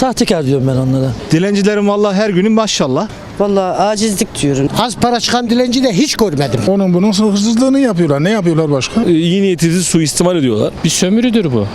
Sahtekar diyorum ben onlara. Dilencilerin vallahi her günü maşallah. Vallahi acizlik diyorum. Az para çıkan dilenci de hiç görmedim. Onun bunun hırsızlığını yapıyorlar. Ne yapıyorlar başka? E, iyi niyetinizi suistimal ediyorlar. Bir sömürüdür bu.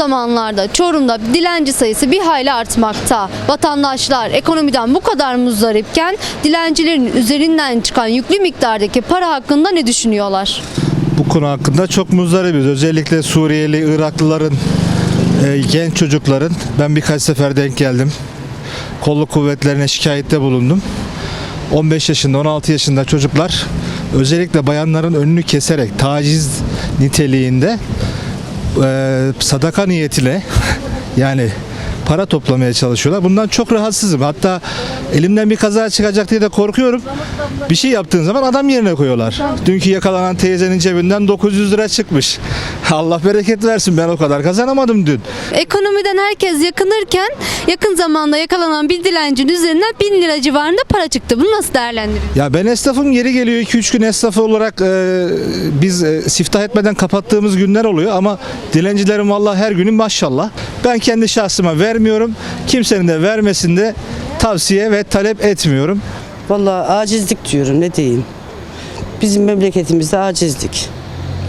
Zamanlarda Çorum'da dilenci sayısı bir hayli artmakta. Vatandaşlar ekonomiden bu kadar muzdaripken dilencilerin üzerinden çıkan yüklü miktardaki para hakkında ne düşünüyorlar? Bu konu hakkında çok muzdaribiz. Özellikle Suriyeli, Iraklıların, e, genç çocukların. Ben birkaç sefer denk geldim. Kolluk kuvvetlerine şikayette bulundum. 15 yaşında, 16 yaşında çocuklar özellikle bayanların önünü keserek taciz niteliğinde sadaka niyetiyle yani para toplamaya çalışıyorlar. Bundan çok rahatsızım. Hatta elimden bir kaza çıkacak diye de korkuyorum. Bir şey yaptığın zaman adam yerine koyuyorlar. Dünkü yakalanan teyzenin cebinden 900 lira çıkmış. Allah bereket versin ben o kadar kazanamadım dün. Ekonomiden herkes yakınırken yakın zamanda yakalanan bir dilencinin üzerinden 1000 lira civarında para çıktı. Bunu nasıl değerlendiriyorsunuz? Ya ben esnafım yeri geliyor 2-3 gün esnafı olarak e, biz e, siftah etmeden kapattığımız günler oluyor ama dilencilerin vallahi her günü maşallah. Ben kendi şahsıma vermiyorum. Kimsenin de vermesinde tavsiye ve talep etmiyorum. Vallahi acizlik diyorum ne diyeyim. Bizim memleketimizde acizlik.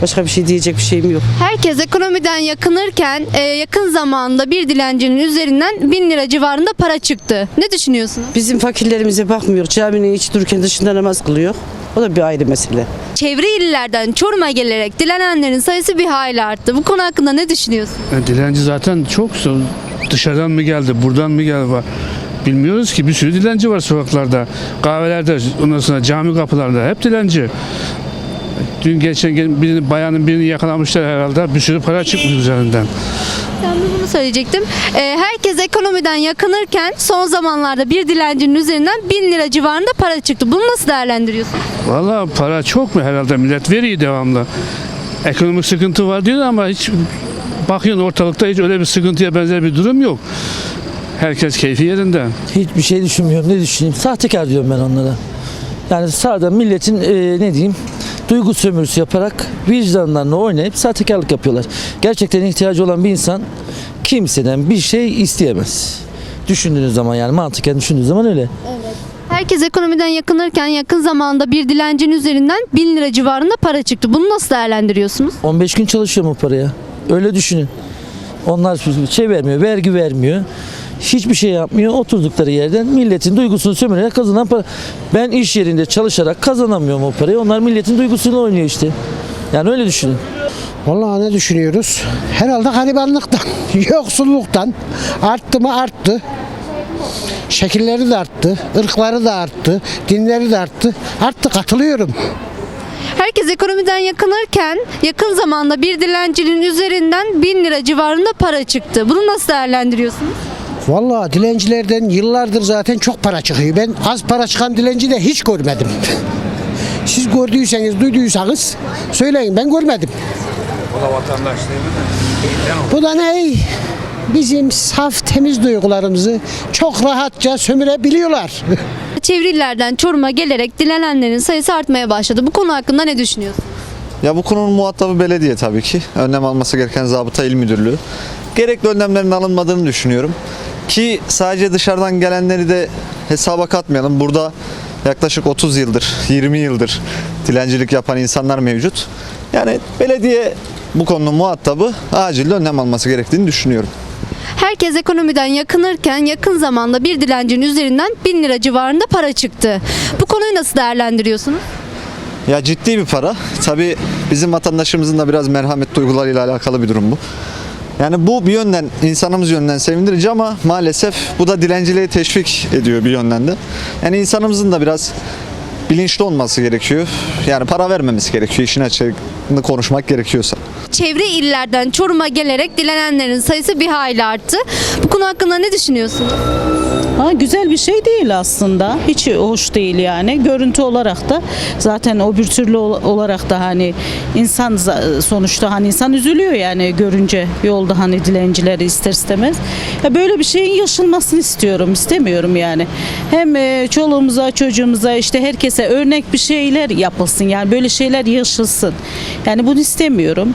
Başka bir şey diyecek bir şeyim yok. Herkes ekonomiden yakınırken e, yakın zamanda bir dilencinin üzerinden 1000 lira civarında para çıktı. Ne düşünüyorsunuz? Bizim fakirlerimize bakmıyor. Caminin içi dururken dışında namaz kılıyor. O da bir ayrı mesele. Çevre illerden Çorum'a gelerek dilenenlerin sayısı bir hayli arttı. Bu konu hakkında ne düşünüyorsunuz? E, Dilenci zaten çok. Dışarıdan mı geldi, buradan mı geldi? var? Bilmiyoruz ki bir sürü dilenci var sokaklarda. Kahvelerde, ondan sonra cami kapılarında hep dilenci. Dün geçen gün birini, bayanın birini yakalamışlar herhalde. Bir sürü para çıkmış üzerinden. Ben de bunu söyleyecektim. E, herkes ekonomiden yakınırken son zamanlarda bir dilencinin üzerinden 1000 lira civarında para çıktı. Bunu nasıl değerlendiriyorsunuz? Valla para çok mu herhalde millet veriyor devamlı. Ekonomik sıkıntı var diyor ama hiç bakıyorsun ortalıkta hiç öyle bir sıkıntıya benzer bir durum yok. Herkes keyfi yerinde. Hiçbir şey düşünmüyorum. Ne düşüneyim? Sahtekar diyorum ben onlara. Yani sağda milletin e, ne diyeyim duygu sömürüsü yaparak vicdanlarını oynayıp sahtekarlık yapıyorlar. Gerçekten ihtiyacı olan bir insan kimseden bir şey isteyemez. Düşündüğünüz zaman yani mantıken düşündüğünüz zaman öyle. Herkes ekonomiden yakınırken yakın zamanda bir dilencinin üzerinden 1000 lira civarında para çıktı. Bunu nasıl değerlendiriyorsunuz? 15 gün çalışıyor mu paraya? Öyle düşünün. Onlar şey vermiyor, vergi vermiyor. Hiçbir şey yapmıyor. Oturdukları yerden milletin duygusunu sömürerek kazanan para. Ben iş yerinde çalışarak kazanamıyorum o parayı. Onlar milletin duygusunu oynuyor işte. Yani öyle düşünün. Vallahi ne düşünüyoruz? Herhalde garibanlıktan, yoksulluktan. Arttı mı arttı. Şekilleri de arttı, ırkları da arttı, dinleri de arttı. Arttı katılıyorum. Herkes ekonomiden yakınırken yakın zamanda bir dilencinin üzerinden 1000 lira civarında para çıktı. Bunu nasıl değerlendiriyorsunuz? Vallahi dilencilerden yıllardır zaten çok para çıkıyor. Ben az para çıkan dilenci de hiç görmedim. Siz gördüyseniz, duyduysanız söyleyin ben görmedim. Bu da vatandaş değil mi? Bu da ne? Bizim saf temiz duygularımızı çok rahatça sömürebiliyorlar. Çevre illerden Çorum'a gelerek dilenenlerin sayısı artmaya başladı. Bu konu hakkında ne düşünüyorsunuz? Ya bu konunun muhatabı belediye tabii ki. Önlem alması gereken zabıta il müdürlüğü. Gerekli önlemlerin alınmadığını düşünüyorum. Ki sadece dışarıdan gelenleri de hesaba katmayalım. Burada yaklaşık 30 yıldır, 20 yıldır dilencilik yapan insanlar mevcut. Yani belediye bu konunun muhatabı acil önlem alması gerektiğini düşünüyorum. Herkes ekonomiden yakınırken yakın zamanda bir dilencinin üzerinden 1000 lira civarında para çıktı. Bu konuyu nasıl değerlendiriyorsunuz? Ya ciddi bir para. Tabii bizim vatandaşımızın da biraz merhamet duygularıyla alakalı bir durum bu. Yani bu bir yönden insanımız yönünden sevindirici ama maalesef bu da dilenciliğe teşvik ediyor bir yönden de. Yani insanımızın da biraz bilinçli olması gerekiyor. Yani para vermemesi gerekiyor işin açığını konuşmak gerekiyorsa. Çevre illerden Çorum'a gelerek dilenenlerin sayısı bir hayli arttı. Bu konu hakkında ne düşünüyorsunuz? Ha, güzel bir şey değil aslında. Hiç hoş değil yani. Görüntü olarak da zaten o bir türlü ol- olarak da hani insan sonuçta hani insan üzülüyor yani görünce yolda hani dilencileri ister istemez. Ya böyle bir şeyin yaşanmasını istiyorum. istemiyorum yani. Hem e, çoluğumuza, çocuğumuza işte herkese örnek bir şeyler yapılsın. Yani böyle şeyler yaşılsın. Yani bunu istemiyorum.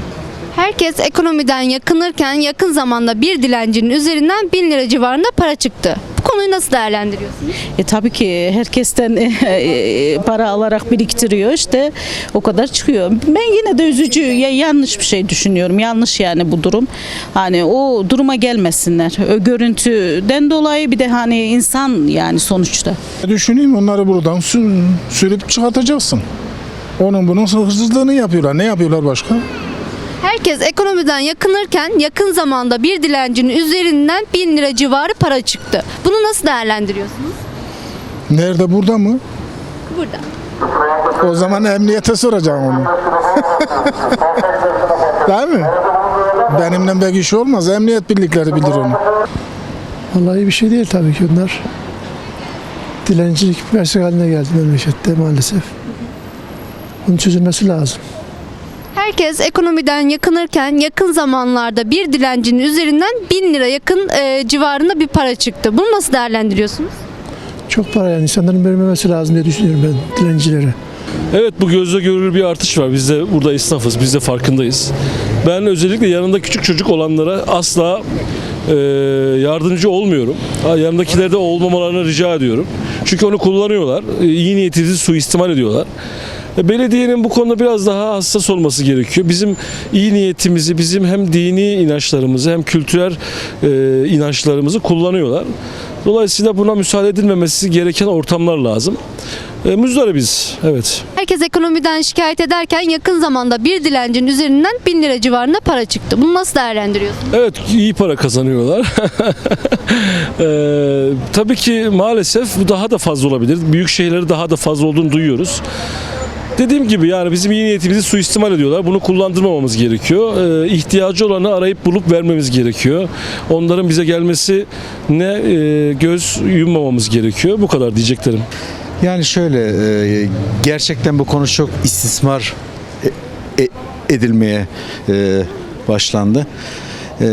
Herkes ekonomiden yakınırken yakın zamanda bir dilencinin üzerinden 1000 lira civarında para çıktı. Bu konuyu nasıl değerlendiriyorsunuz? E tabii ki herkesten e, para alarak biriktiriyor işte o kadar çıkıyor. Ben yine de üzücü ya yanlış bir şey düşünüyorum. Yanlış yani bu durum. Hani o duruma gelmesinler. O görüntüden dolayı bir de hani insan yani sonuçta. Düşüneyim onları buradan sür, sürüp çıkartacaksın. Onun bunun hırsızlığını yapıyorlar. Ne yapıyorlar başka? Herkes ekonomiden yakınırken yakın zamanda bir dilencinin üzerinden 1000 lira civarı para çıktı. Bunu nasıl değerlendiriyorsunuz? Nerede burada mı? Burada. O zaman emniyete soracağım onu. Değil mi? Benimle pek iş olmaz. Emniyet birlikleri bilir onu. Vallahi bir şey değil tabii ki onlar. Dilencilik bir meslek haline geldi memlekette maalesef. Bunun çözülmesi lazım. Herkes ekonomiden yakınırken yakın zamanlarda bir dilencinin üzerinden 1000 lira yakın e, civarında bir para çıktı. Bunu nasıl değerlendiriyorsunuz? Çok para yani insanların vermemesi lazım diye düşünüyorum ben dilencilere. Evet bu gözle görülür bir artış var. Biz de burada esnafız. Biz de farkındayız. Ben özellikle yanında küçük çocuk olanlara asla e, yardımcı olmuyorum. Ha, yanındakiler de olmamalarını rica ediyorum. Çünkü onu kullanıyorlar. İyi niyetinizi suistimal ediyorlar. E, Belediyenin bu konuda biraz daha hassas olması gerekiyor. Bizim iyi niyetimizi, bizim hem dini inançlarımızı hem kültürel e, inançlarımızı kullanıyorlar. Dolayısıyla buna müsaade edilmemesi gereken ortamlar lazım. E, muzdaribiz, evet. Herkes ekonomiden şikayet ederken yakın zamanda bir dilencinin üzerinden 1000 lira civarında para çıktı. Bunu nasıl değerlendiriyorsunuz? Evet iyi para kazanıyorlar. Eee, tabii ki maalesef bu daha da fazla olabilir. Büyük şehirleri daha da fazla olduğunu duyuyoruz. Dediğim gibi yani bizim iyi niyetimizi suistimal ediyorlar. Bunu kullandırmamamız gerekiyor. Eee ihtiyacı olanı arayıp bulup vermemiz gerekiyor. Onların bize gelmesi ne eee, göz yummamamız gerekiyor. Bu kadar diyeceklerim. Yani şöyle e, gerçekten bu konu çok istismar e- e- edilmeye e, başlandı. E,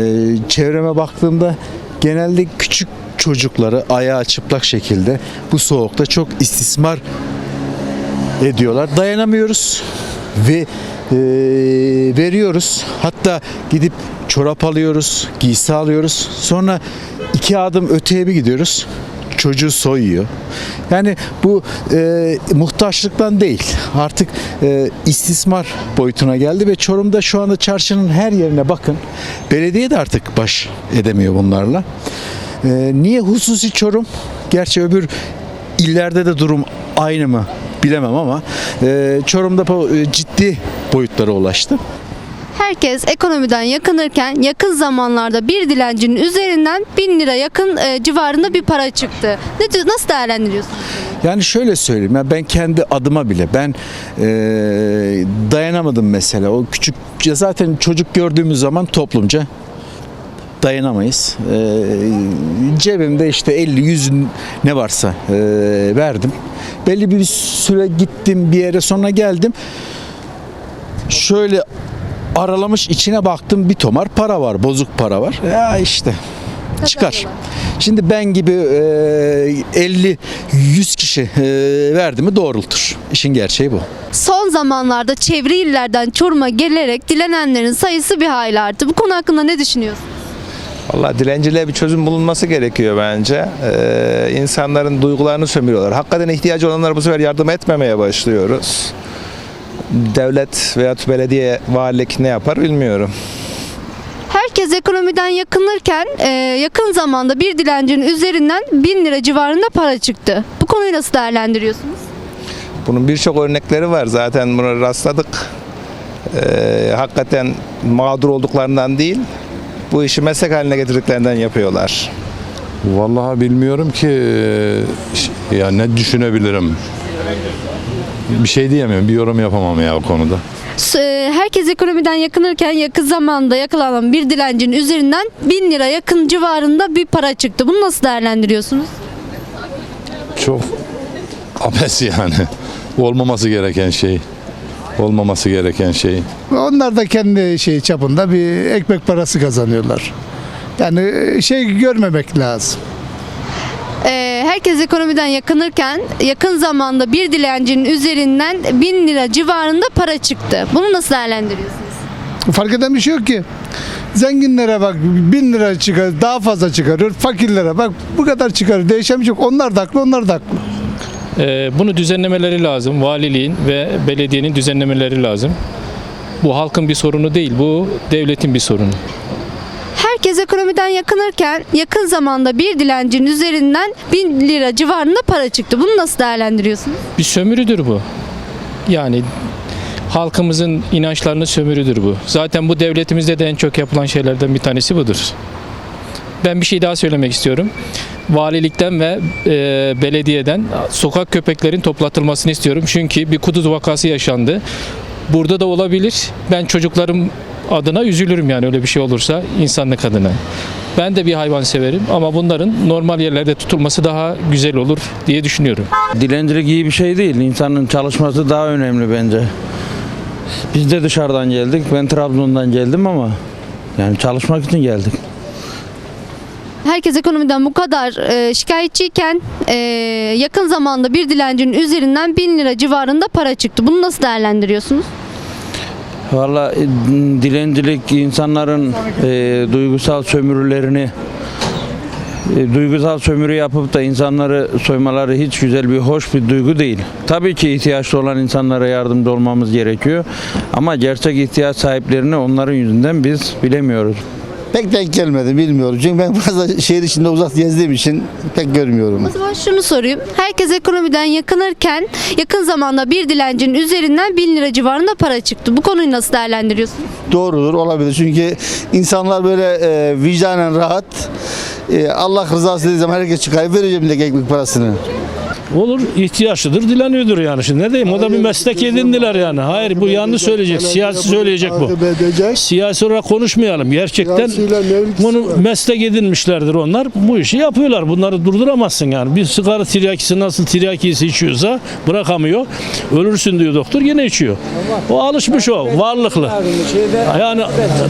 Çevreme baktığımda genelde küçük çocukları ayağı çıplak şekilde bu soğukta çok istismar ediyorlar. Dayanamıyoruz ve e, veriyoruz. Hatta gidip çorap alıyoruz, giysi alıyoruz. Sonra iki adım öteye bir gidiyoruz. Çocuğu soyuyor. Yani bu e, muhtaçlıktan değil. Artık e, istismar boyutuna geldi ve Çorum'da şu anda çarşının her yerine bakın. Belediye de artık baş edemiyor bunlarla. E, niye hususi Çorum? Gerçi öbür illerde de durum aynı mı bilemem ama e, Çorum'da e, ciddi boyutlara ulaştı. Herkes ekonomiden yakınırken yakın zamanlarda bir dilencinin üzerinden 1000 lira yakın e, civarında bir para çıktı. Ne, nasıl değerlendiriyorsunuz? Yani şöyle söyleyeyim ya ben kendi adıma bile ben e, dayanamadım mesela o küçük ya zaten çocuk gördüğümüz zaman toplumca dayanamayız. E, cebimde işte 50 100 ne varsa e, verdim. Belli bir süre gittim bir yere sonra geldim. Şöyle aralamış içine baktım bir tomar para var bozuk para var. Ya işte çıkar. Şimdi ben gibi e, 50 100 kişi e, verdi mi doğrultur. İşin gerçeği bu. Son zamanlarda çevre illerden Çorum'a gelerek dilenenlerin sayısı bir hayli arttı. Bu konu hakkında ne düşünüyorsunuz? Valla dilenciliğe bir çözüm bulunması gerekiyor bence. Ee, insanların duygularını sömürüyorlar. Hakikaten ihtiyacı olanlara bu sefer yardım etmemeye başlıyoruz. Devlet veya belediye, valilik ne yapar bilmiyorum. Herkes ekonomiden yakınırken e, yakın zamanda bir dilencinin üzerinden 1000 lira civarında para çıktı. Bu konuyu nasıl değerlendiriyorsunuz? Bunun birçok örnekleri var. Zaten buna rastladık. Ee, hakikaten mağdur olduklarından değil, bu işi meslek haline getirdiklerinden yapıyorlar. Vallahi bilmiyorum ki ya ne düşünebilirim. Bir şey diyemiyorum, bir yorum yapamam ya o konuda. E, Herkes ekonomiden yakınırken yakın zamanda yakalanan bir dilencinin üzerinden 1000 lira yakın civarında bir para çıktı. Bunu nasıl değerlendiriyorsunuz? çok abes yani. Olmaması gereken şey. Olmaması gereken şey. Onlar da kendi şey çapında bir ekmek parası kazanıyorlar. Yani şey görmemek lazım. Ee, herkes ekonomiden yakınırken yakın zamanda bir dilencinin üzerinden 1000 lira civarında para çıktı. Bunu nasıl değerlendiriyorsunuz? Fark eden bir şey yok ki. Zenginlere bak bin lira çıkar, daha fazla çıkarıyor. Fakirlere bak bu kadar çıkarıyor. Değişen bir şey yok. Onlar da haklı, onlar da haklı. Ee, bunu düzenlemeleri lazım. Valiliğin ve belediyenin düzenlemeleri lazım. Bu halkın bir sorunu değil, bu devletin bir sorunu. Herkes ekonomiden yakınırken yakın zamanda bir dilencinin üzerinden 1000 lira civarında para çıktı. Bunu nasıl değerlendiriyorsunuz? Bir sömürüdür bu. Yani halkımızın inançlarının sömürüdür bu. Zaten bu devletimizde de en çok yapılan şeylerden bir tanesi budur. Ben bir şey daha söylemek istiyorum. Valilikten ve e, belediyeden sokak köpeklerin toplatılmasını istiyorum. Çünkü bir kuduz vakası yaşandı. Burada da olabilir. Ben çocuklarım adına üzülürüm yani öyle bir şey olursa insanlık adına. Ben de bir hayvan severim ama bunların normal yerlerde tutulması daha güzel olur diye düşünüyorum. Dilencilik iyi bir şey değil. İnsanın çalışması daha önemli bence. Biz de dışarıdan geldik. Ben Trabzon'dan geldim ama yani çalışmak için geldik. Herkes ekonomiden bu kadar e, şikayetçiyken e, yakın zamanda bir dilencinin üzerinden 1000 lira civarında para çıktı. Bunu nasıl değerlendiriyorsunuz? Valla e, dilencilik insanların e, duygusal sömürülerini e, duygusal sömürü yapıp da insanları soymaları hiç güzel bir hoş bir duygu değil. Tabii ki ihtiyaçlı olan insanlara yardımcı olmamız gerekiyor. Ama gerçek ihtiyaç sahiplerini onların yüzünden biz bilemiyoruz. Pek denk gelmedi bilmiyorum. Çünkü ben fazla şehir içinde uzak gezdiğim için pek görmüyorum. O zaman şunu sorayım. Herkes ekonomiden yakınırken yakın zamanda bir dilencinin üzerinden 1000 lira civarında para çıktı. Bu konuyu nasıl değerlendiriyorsunuz? Doğrudur olabilir. Çünkü insanlar böyle e, vicdanen rahat. E, Allah rızası dediği zaman herkes çıkar verecek bile ekmek parasını. Olur, ihtiyaçlıdır, dileniyordur yani. Şimdi ne diyeyim, o da bir meslek edindiler yani. Hayır, bu yanlış söyleyecek, siyasi söyleyecek bu. Siyasi olarak konuşmayalım. Gerçekten bunu meslek edinmişlerdir onlar. Bu işi yapıyorlar. Bunları durduramazsın yani. Bir sigara tiryakisi nasıl tiryakisi içiyorsa bırakamıyor. Ölürsün diyor doktor, yine içiyor. O alışmış o, varlıklı. Yani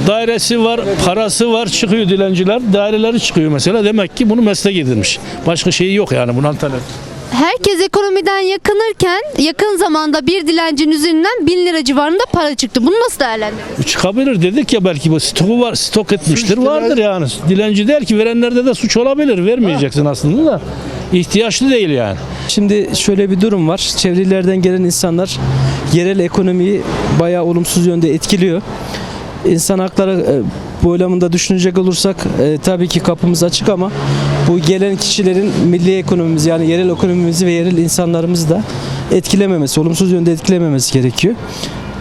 dairesi var, parası var, çıkıyor dilenciler. Daireleri çıkıyor mesela. Demek ki bunu meslek edinmiş. Başka şeyi yok yani bunun alternatif. Herkes ekonomiden yakınırken yakın zamanda bir dilencinin üzerinden 1000 lira civarında para çıktı. Bunu nasıl değerlendiriyorsunuz? Çıkabilir dedik ya belki bu stoku var, stok etmiştir vardır yani. Dilenci der ki verenlerde de suç olabilir. Vermeyeceksin aslında da. ihtiyaçlı değil yani. Şimdi şöyle bir durum var. Çevrelerden gelen insanlar yerel ekonomiyi bayağı olumsuz yönde etkiliyor. İnsan hakları e, boylamında düşünecek olursak e, tabii ki kapımız açık ama bu gelen kişilerin milli ekonomimizi yani yerel ekonomimizi ve yerel insanlarımızı da etkilememesi, olumsuz yönde etkilememesi gerekiyor.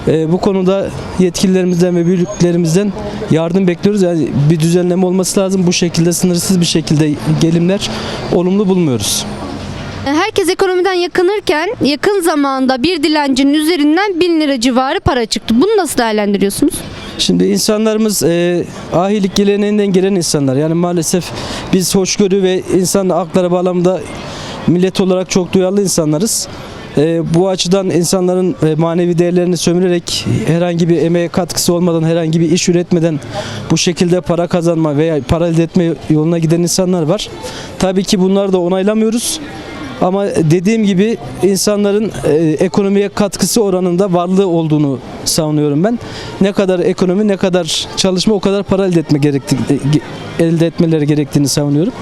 E, bu konuda yetkililerimizden ve büyüklerimizden yardım bekliyoruz. Yani bir düzenleme olması lazım. Bu şekilde sınırsız bir şekilde gelimler olumlu bulmuyoruz. Herkes ekonomiden yakınırken yakın zamanda bir dilencinin üzerinden 1000 lira civarı para çıktı. Bunu nasıl değerlendiriyorsunuz? Şimdi insanlarımız e, ahilik geleneğinden gelen insanlar. Yani maalesef biz hoşgörü ve insan hakları bağlamında millet olarak çok duyarlı insanlarız. E, bu açıdan insanların e, manevi değerlerini sömürerek herhangi bir emeğe katkısı olmadan, herhangi bir iş üretmeden bu şekilde para kazanma veya para elde etme yoluna giden insanlar var. Tabii ki bunları da onaylamıyoruz. Ama dediğim gibi insanların e, ekonomiye katkısı oranında varlığı olduğunu savunuyorum ben. Ne kadar ekonomi ne kadar çalışma o kadar para elde etme gerekti, e, elde etmeleri gerektiğini savunuyorum.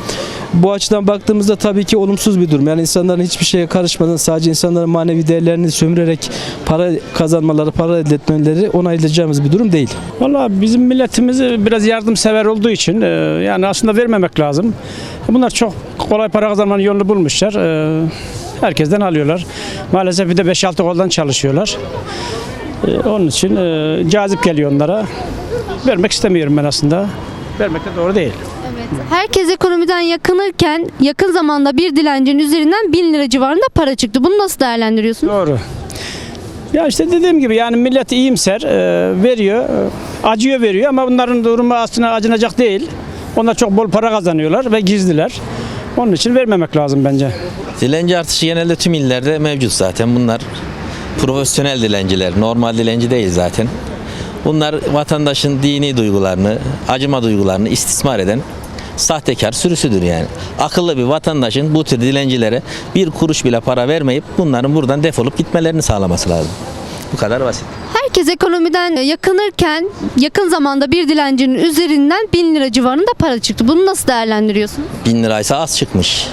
Bu açıdan baktığımızda tabii ki olumsuz bir durum. Yani insanların hiçbir şeye karışmadan sadece insanların manevi değerlerini sömürerek para kazanmaları, para elde etmeleri onaylayacağımız bir durum değil. Valla bizim milletimiz biraz yardımsever olduğu için e, yani aslında vermemek lazım. Bunlar çok kolay para kazanmanın yolunu bulmuşlar. E, Herkesten alıyorlar. Maalesef bir de 5-6 koldan çalışıyorlar. E, Onun için e, cazip geliyor onlara. Vermek istemiyorum ben aslında. Vermek de doğru değil. Herkes ekonomiden yakınırken yakın zamanda bir dilencinin üzerinden 1000 lira civarında para çıktı. Bunu nasıl değerlendiriyorsunuz? Doğru. Ya işte dediğim gibi yani millet iyimser e, veriyor, e, acıyor veriyor ama bunların durumu aslında acınacak değil. Onlar çok bol para kazanıyorlar ve gizliler. Onun için vermemek lazım bence. Dilenci artışı genelde tüm illerde mevcut zaten. Bunlar profesyonel dilenciler, normal dilenci değil zaten. Bunlar vatandaşın dini duygularını, acıma duygularını istismar eden sahtekar sürüsüdür yani. Akıllı bir vatandaşın bu tür dilencilere bir kuruş bile para vermeyip bunların buradan defolup gitmelerini sağlaması lazım. Bu kadar basit. Herkes ekonomiden yakınırken yakın zamanda bir dilencinin üzerinden 1000 lira civarında para çıktı. Bunu nasıl değerlendiriyorsun? Bin liraysa az çıkmış.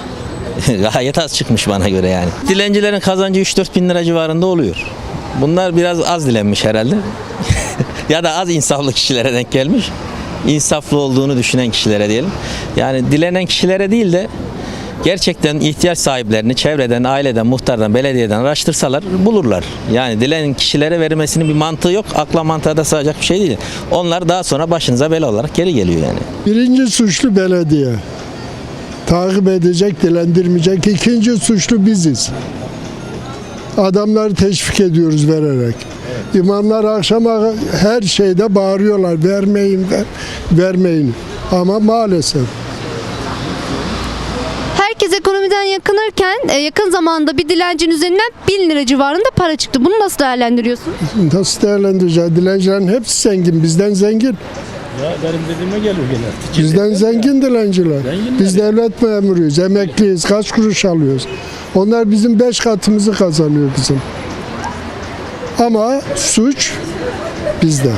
Gayet az çıkmış bana göre yani. Dilencilerin kazancı 3-4 bin lira civarında oluyor. Bunlar biraz az dilenmiş herhalde. ya da az insaflı kişilere denk gelmiş. İnsaflı olduğunu düşünen kişilere diyelim. Yani dilenen kişilere değil de gerçekten ihtiyaç sahiplerini çevreden, aileden, muhtardan, belediyeden araştırsalar bulurlar. Yani dilenen kişilere verilmesinin bir mantığı yok. Akla mantığa da sığacak bir şey değil. Onlar daha sonra başınıza bela olarak geri geliyor yani. Birinci suçlu belediye. Takip edecek, dilendirmeyecek. İkinci suçlu biziz. Adamları teşvik ediyoruz vererek. İmamlar akşama her şeyde bağırıyorlar. Vermeyin, ver, vermeyin. Ama maalesef. Herkes ekonomiden yakınırken e, yakın zamanda bir dilencinin üzerinden 1000 lira civarında para çıktı. Bunu nasıl değerlendiriyorsun? Nasıl değerlendireceğiz? Dilencilerin hepsi zengin. Bizden zengin. benim dediğime geliyor gene. Bizden zengin dilenciler. Biz devlet memuruyuz, emekliyiz, kaç kuruş alıyoruz. Onlar bizim beş katımızı kazanıyor bizim. Ama suç bizde.